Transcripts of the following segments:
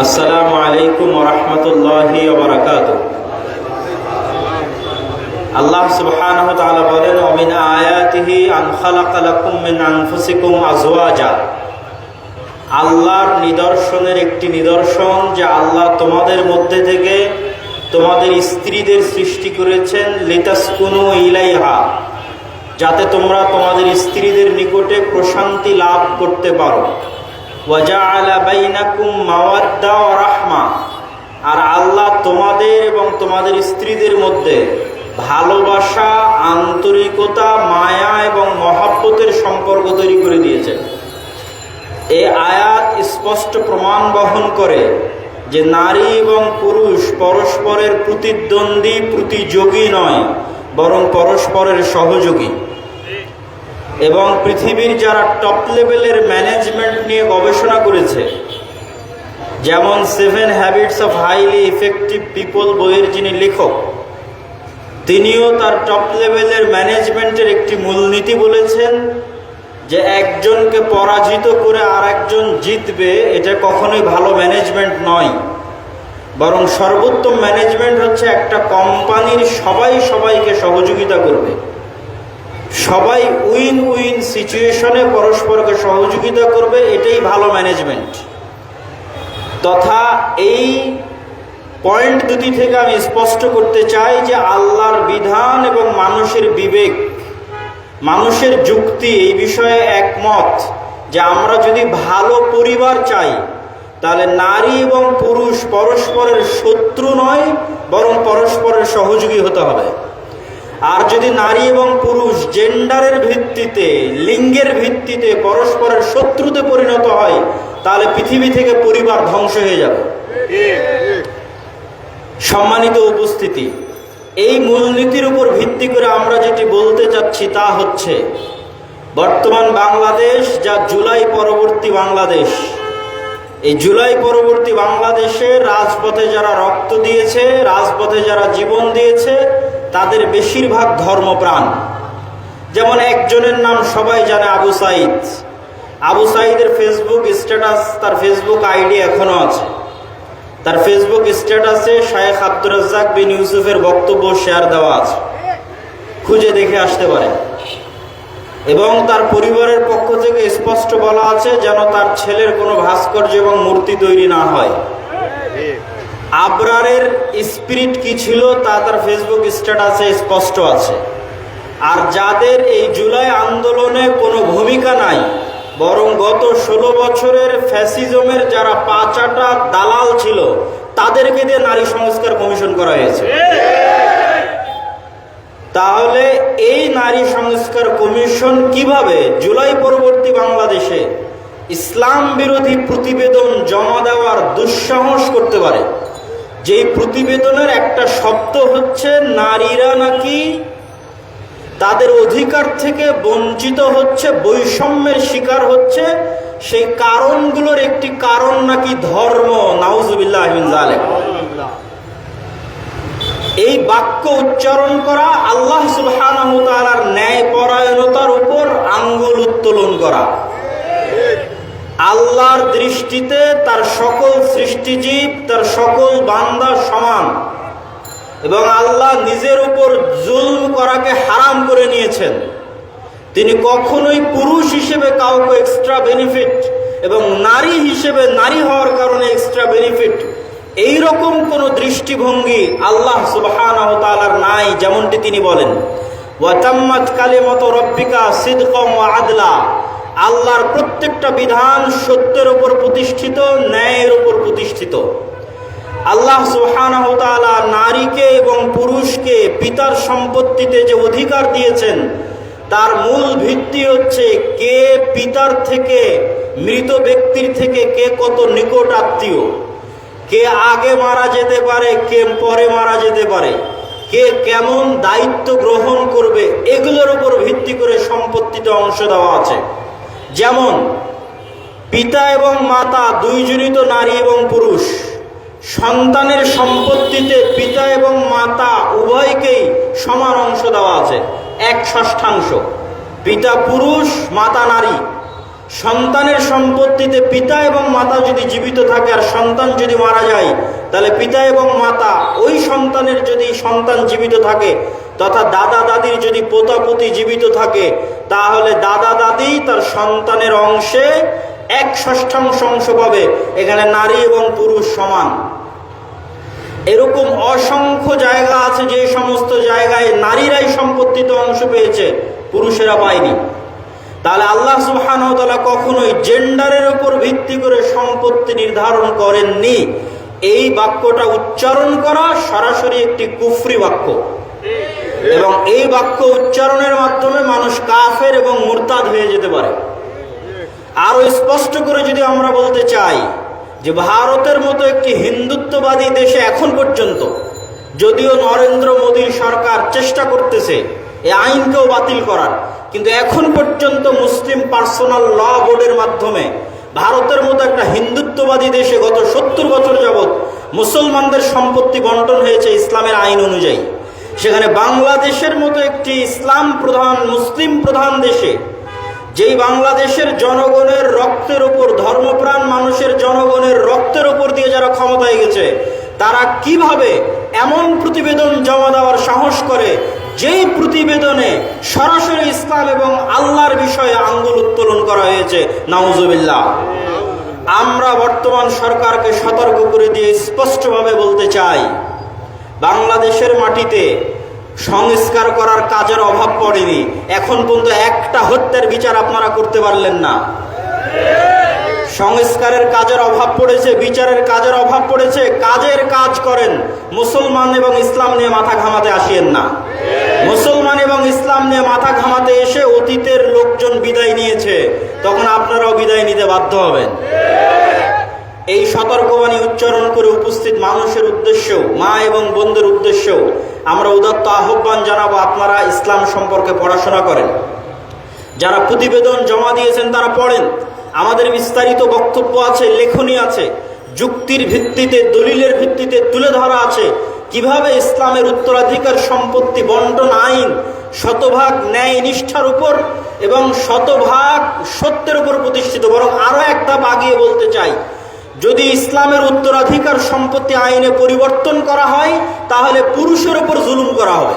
আসসালামু আলাইকুম রহমতুল্লাহি ওবরাকাত আল্লাহ সুবহানাহু ওয়া তাআলা বলেন, ওয়া মিন আয়াতিহি আন খালাকা মিন আনফুসিকুম আজওয়াজা। আল্লাহর নিদর্শনের একটি নিদর্শন যে আল্লাহ তোমাদের মধ্যে থেকে তোমাদের স্ত্রীদের সৃষ্টি করেছেন, লিতাসকুনু ইলাইহা, যাতে তোমরা তোমাদের স্ত্রীদের নিকটে প্রশান্তি লাভ করতে পারো। আর আল্লাহ তোমাদের এবং তোমাদের স্ত্রীদের মধ্যে ভালোবাসা, আন্তরিকতা, মায়া এবং মহাব্বতের সম্পর্ক তৈরি করে দিয়েছেন। এই আয়াত স্পষ্ট প্রমাণ বহন করে যে নারী এবং পুরুষ পরস্পরের প্রতিদ্বন্দ্বী, প্রতিযোগী নয়, বরং পরস্পরের সহযোগী। এবং পৃথিবীর যারা টপ লেভেলের ম্যানেজমেন্ট নিয়ে গবেষণা করেছে, যেমন seven habits of highly effective people বইয়ের যিনি লেখক, তিনিও তার টপ লেভেলের ম্যানেজমেন্টের একটি মূলনীতি বলেছেন যে একজনকে পরাজিত করে আর একজন জিতবে, এটা কখনোই ভালো ম্যানেজমেন্ট নয়। বরং সর্বোত্তম ম্যানেজমেন্ট হচ্ছে একটা কোম্পানির সবাই সবাইকে সহযোগিতা করবে। সবাই উইন উইন সিচুয়েশনে পরস্পরকে সহযোগিতা করবে, এটাই ভালো ম্যানেজমেন্ট তথা এই পয়েন্ট দুটি থেকে আমি স্পষ্ট করতে চাই যে আল্লাহর বিধান এবং মানুষের বিবেক, মানুষের যুক্তি এই বিষয়ে একমত যে আমরা যদি ভালো পরিবার চাই, তাহলে নারী এবং পুরুষ পরস্পরের শত্রু নয়, বরং পরস্পরের সহযোগী হতে হবে। আর যদি নারী এবং পুরুষ জেন্ডারের ভিত্তিতে, লিঙ্গের ভিত্তিতে পরস্পরের শত্রুতে পরিণত হয়, তাহলে পৃথিবী থেকে পরিবার ধ্বংস হয়ে যাবে। সম্মানিত উপস্থিতি, এই মূলনীতির উপর ভিত্তি করে আমরা যেটি বলতে চাচ্ছি তা হচ্ছে, বর্তমান বাংলাদেশ যা জুলাই পরবর্তী বাংলাদেশ, এই জুলাই পরবর্তী বাংলাদেশে রাজপথে যারা রক্ত দিয়েছে, রাজপথে যারা জীবন দিয়েছে তাদের বেশিরভাগ ধর্মপ্রাণ। যেমন একজনের নাম সবাই জানে আবু সাইদ। আবু সাইদের ফেসবুক স্ট্যাটাস, তার ফেসবুক আইডি এখনও আছে। তার ফেসবুক স্ট্যাটাসে শায়েখ আব্দুর রাজ্জাক বিন ইউসুফের বক্তব্য শেয়ার দেওয়া আছে। খুঁজে দেখে আসতে পারে। এবং তার পরিবারের পক্ষ থেকে স্পষ্ট বলা আছে যেন তার ছেলের কোনো ভাস্কর্য এবং মূর্তি তৈরি না হয়। আবরারের স্পিরিট কি ছিল তা তার ফেসবুক স্ট্যাটাসে স্পষ্ট আছে। আর যাদের এই জুলাই আন্দোলনে কোনো ভূমিকা নাই, বরং গত ষোলো বছরের ফ্যাসিজমের যারা পাচাটা দালাল ছিল, তাদেরকে দিয়ে নারী সংস্কার কমিশন করা হয়েছে। তাহলে এই নারী সংস্কার কমিশন কীভাবে জুলাই পরবর্তী বাংলাদেশে ইসলাম বিরোধী প্রতিবেদন জমা দেওয়ার দুঃসাহস করতে পারে? যেই প্রতিবেদনের একটা শব্দ হচ্ছে নারীরা নাকি তাদের অধিকার থেকে বঞ্চিত হচ্ছে, বৈষম্যের শিকার হচ্ছে। সেই কারণগুলোর একটি কারণ নাকি ধর্ম, নাউজুবিল্লাহ এই বাক্য উচ্চারণ করা আল্লাহ সুবহানার ন্যায় পরায়ণতার উপর আঙ্গুল উত্তোলন করা। আল্লাহর দৃষ্টিতে তার সকল সৃষ্টিজীব তার সকল বান্দা সমান। এবং আল্লাহ নিজের উপর জুলম করাকে হারাম করে নিয়েছেন। তিনি কখনোই পুরুষ হিসেবে কাউকে এক্সট্রা বেনিফিট এবং নারী হিসেবে নারী হওয়ার কারণে এক্সট্রা বেনিফিট এই রকম কোন দৃষ্টিভঙ্গি আল্লাহ সুবাহার নাই যেমনটি তিনি বলেন। ওয়াতাম্মাত কালে মতো রব্বিকা সিদকম আদলা। আল্লাহর প্রত্যেকটা বিধান সত্যের উপর প্রতিষ্ঠিত, ন্যায়ের উপর প্রতিষ্ঠিত। আল্লাহ সুহান নারীকে এবং পুরুষকে পিতার সম্পত্তিতে যে অধিকার দিয়েছেন, তার মূল ভিত্তি হচ্ছে কে পিতার থেকে, মৃত ব্যক্তির থেকে কে কত নিকট আত্মীয়। কে আগে মারা যেতে পারে, কে পরে মারা যেতে পারে। কে কেমন দায়িত্ব গ্রহণ করবে, এগুলোর উপর ভিত্তি করে সম্পত্তিতে অংশ দেওয়া আছে। যেমন, পিতা এবং মাতা দুইজনই তো নারী এবং পুরুষ, সন্তানের সম্পত্তিতে পিতা এবং মাতা উভয়কেই সমান অংশ দেওয়া আছে, এক ষষ্ঠাংশ। পিতা পুরুষ, মাতা নারী। সন্তানের সম্পত্তিতে পিতা এবং মাতা যদি জীবিত থাকে আর সন্তান যদি মারা যায় তাহলে পিতা এবং মাতা ওই সন্তানের যদি সন্তান জীবিত থাকে, তথা দাদা দাদির যদি পোতাপতি জীবিত থাকে, তাহলে দাদা দাদি তার সন্তানের অংশে এক ষষ্ঠাংশ অংশ পাবে, এখানে নারী এবং পুরুষ সমান। এরকম অসংখ্য জায়গা আছে যে সমস্ত জায়গায় নারীরাই সম্পত্তিত অংশ পেয়েছে, পুরুষেরা পায়নি। তাহলে আল্লাহ সুবহানাহু কখনোই জেন্ডারের উপর ভিত্তি করে সম্পত্তি নির্ধারণ করেননি। এই বাক্যটা উচ্চারণ করা সরাসরি একটি কুফরি বাক্য। এবং এই বাক্য উচ্চারণের মাধ্যমে মানুষ কাফের এবং মুরতাদ হয়ে যেতে পারে। আরও স্পষ্ট করে যদি আমরা বলতে চাই যে ভারতের মতো একটি হিন্দুত্ববাদী দেশে এখন পর্যন্ত যদিও নরেন্দ্র মোদী সরকার চেষ্টা করতেছে এই আইনকেও বাতিল করার, কিন্তু এখন পর্যন্ত মুসলিম পার্সোনাল ল বোর্ডের মাধ্যমে ভারতের মতো একটা হিন্দুত্ববাদী দেশে গত সত্তর বছর যাবৎ মুসলমানদের সম্পত্তি বন্টন হয়েছে ইসলামের আইন অনুযায়ী। সেখানে বাংলাদেশের মতো একটি ইসলাম প্রধান, মুসলিম প্রধান দেশে, যেই বাংলাদেশের জনগণের রক্তের উপর, ধর্মপ্রাণ মানুষের জনগণের রক্তের উপর দিয়ে যারা ক্ষমতায় গেছে, তারা কীভাবে এমন প্রতিবেদন জমা দেওয়ার সাহস করে যেই প্রতিবেদনে সরাসরি ইসলাম এবং আল্লাহর বিষয়ে আঙ্গুল উত্তোলন করা হয়েছে, নাউজুবিল্লাহ। আমরা বর্তমান সরকারকে সতর্ক করে দিয়ে স্পষ্টভাবে বলতে চাই, বাংলাদেশের মাটিতে সংস্কার করার কাজের অভাব পড়েনি। এখন পর্যন্ত একটা হত্যার বিচার আপনারা করতে পারলেন না। সংস্কারের কাজের অভাব পড়েছে, বিচারের কাজের অভাব পড়েছে, কাজের কাজ করেন। মুসলমান এবং ইসলাম নিয়ে মাথা ঘামাতে আসিয়েন না। মুসলমান এবং ইসলাম নিয়ে মাথা ঘামাতে এসে অতীতের লোকজন বিদায় নিয়েছে। তখন আপনারাও বিদায় নিতে বাধ্য হবেন। এই সতর্কবাণী উচ্চারণ করে উপস্থিত মানুষের উদ্দেশ্যেও, মা এবং বোনদের উদ্দেশ্যেও আমরা উদাত্ত আহ্বান জানাব, আপনারা ইসলাম সম্পর্কে পড়াশোনা করেন। যারা প্রতিবেদন জমা দিয়েছেন, তারা পড়েন। আমাদের বিস্তারিত বক্তব্য আছে, লেখনী আছে, যুক্তির ভিত্তিতে, দলিলের ভিত্তিতে তুলে ধরা আছে। কীভাবে ইসলামের উত্তরাধিকার সম্পত্তি বন্টন আইন, শতভাগ ন্যায় নিষ্ঠার উপর এবং শতভাগ সত্যের উপর প্রতিষ্ঠিত, বরং আরও এক ধাপ আগিয়ে বলতে চাই। যদি ইসলামের উত্তরাধিকার সম্পত্তি আইনে পরিবর্তন করা হয়, তাহলে পুরুষের উপর জুলুম করা হবে।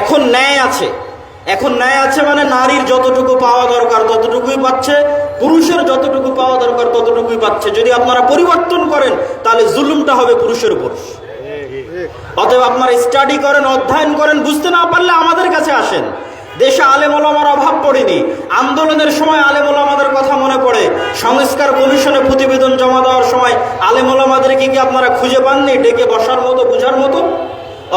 এখন ন্যায় আছে। এখন ন্যায় আছে মানে নারীর যতটুকু পাওয়া দরকার ততটুকুই পাচ্ছে, পুরুষের যতটুকু পাওয়া দরকার ততটুকুই পাচ্ছে। যদি আপনারা পরিবর্তন করেন, তাহলে জুলুমটা হবে পুরুষের উপর। অতএব আপনারা স্টাডি করেন, অধ্যয়ন করেন, বুঝতে না পারলে আমাদের কাছে আসেন। দেশে আলেমলামার অভাব পড়েনি। আন্দোলনের সময় আলেমলামাদের কথা মনে পড়ে। সংস্কার কমিশনে প্রতিবেদন জমা দেওয়ার সময় আলেমলামাদেরকে কি কি আপনারা খুঁজে পাননি? ডেকে বসার মতো, বোঝার মতো?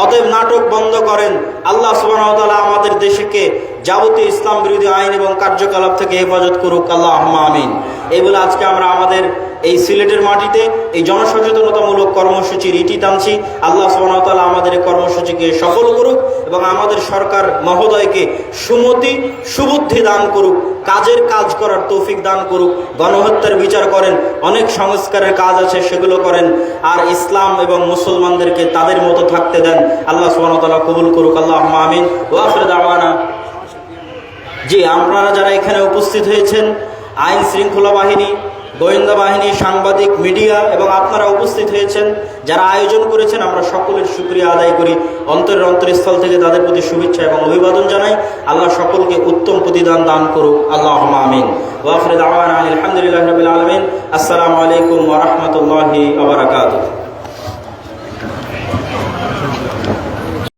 অতএব নাটক বন্ধ করেন। আল্লাহ সুবাহ আমাদের দেশকে যাবতীয় ইসলাম বিরোধী আইন এবং কার্যকলাপ থেকে হেফাজত করুক আল্লাহ আমিন। এই বলে আজকে আমরা আমাদের এই সিলেটের মাটিতে এই জনসচেতনতামূলক কর্মসূচির ইটি টানছি। আল্লাহ সুবাহতাল্লাহ আমাদের এই কর্মসূচিকে সফল করুক এবং আমাদের সরকার মহোদয়কে সুমতি, সুবুদ্ধি দান করুক, কাজের কাজ করার তৌফিক দান করুক, গণহত্যার বিচার করেন, অনেক সংস্কারের কাজ আছে সেগুলো করেন, আর ইসলাম এবং মুসলমানদেরকে তাদের মতো থাকতে দেন। আল্লাহ সুবাহতাল্লাহ কবুল করুক আল্লাহ আমিন। ওয়াফরদ আমানা জি, আপনারা যারা এখানে উপস্থিত হয়েছেন, আইন শৃঙ্খলা বাহিনী, গোয়েন্দা বাহিনী, সাংবাদিক, মিডিয়া এবং আপনারা উপস্থিত হয়েছেন, যারা আয়োজন করেছেন, আমরা সকলের সুক্রিয়া আদায় করি। অন্তরের অন্তরস্থল থেকে তাদের প্রতি শুভেচ্ছা এবং অভিবাদন জানাই। আল্লাহ সকলকে উত্তম প্রতিদান দান করুক। আল্লাহ আমিন। ওয়াফরদ আওয়ান আলহামদুলিল্লাহ রবিল আলমিন। আসসালামু আলাইকুম ওরহমতুল্লাহি আবরাকাত